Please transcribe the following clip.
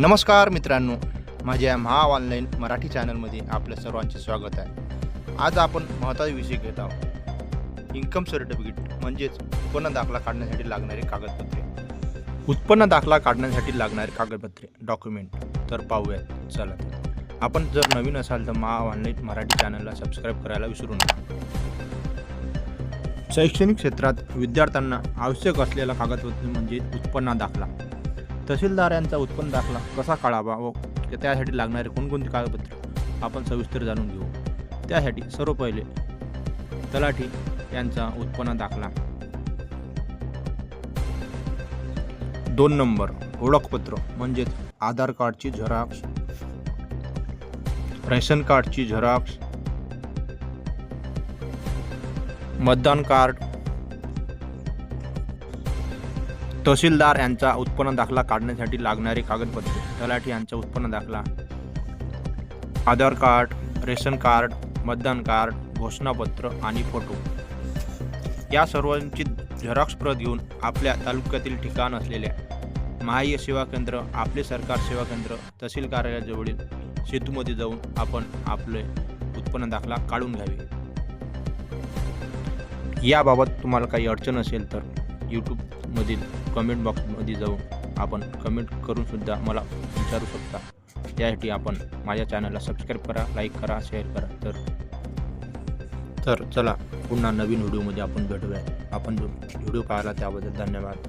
नमस्कार मित्रांनो माझ्या महा ऑनलाईन मराठी चॅनलमध्ये आपल्या सर्वांचे स्वागत आहे. आज आपण महत्त्वाचा विषय घेत आहोत. इन्कम सर्टिफिकेट म्हणजेच उत्पन्न दाखला काढण्यासाठी लागणारे कागदपत्रे. उत्पन्न दाखला काढण्यासाठी लागणारे कागदपत्रे डॉक्युमेंट तर पाहूयात. चला. आपण जर नवीन असाल तर महा ऑनलाईन मराठी चॅनलला सबस्क्राईब करायला विसरू नका. शैक्षणिक क्षेत्रात विद्यार्थ्यांना आवश्यक असलेला कागदपत्रे म्हणजे उत्पन्न दाखला. तहसीलदार यांचा उत्पन्न दाखला कसा काढावा व त्यासाठी लागणारे कोणकोणती कागदपत्र आपण सविस्तर जाणून घेऊ. त्यासाठी सर्व पहिले तलाठी यांचा उत्पन्न दाखला. दोन नंबर ओळखपत्र म्हणजेच आधार कार्डची झेरॉक्स. रेशन कार्डची झेरॉक्स. मतदान कार्ड तहसीलदार यांचा उत्पन्न दाखला काढण्यासाठी लागणारे कागदपत्रे तलाठी यांचा उत्पन्न दाखला आधार कार्ड रेशन कार्ड मतदान कार्ड घोषणापत्र आणि फोटो. या सर्वांची झेरॉक्स प्रत घेऊन आपल्या तालुक्यातील ठिकाण असलेल्या महाय सेवा केंद्र आपले सरकार सेवा केंद्र तहसील कार्यालयाजवळील सेतूमध्ये जाऊन आपण आपले उत्पन्न दाखला काढून घ्यावे. याबाबत तुम्हाला काही अडचण असेल तर यूट्यूबमधील कमेंट बॉक्समध्ये जाऊन आपण कमेंट करूनसुद्धा मला विचारू शकता. त्यासाठी आपण माझ्या चॅनलला सबस्क्राईब करा लाईक करा शेअर करा. तर तर चला पुन्हा नवीन व्हिडिओमध्ये आपण भेटूया. आपण जो व्हिडिओ पाहिला त्याबद्दल धन्यवाद.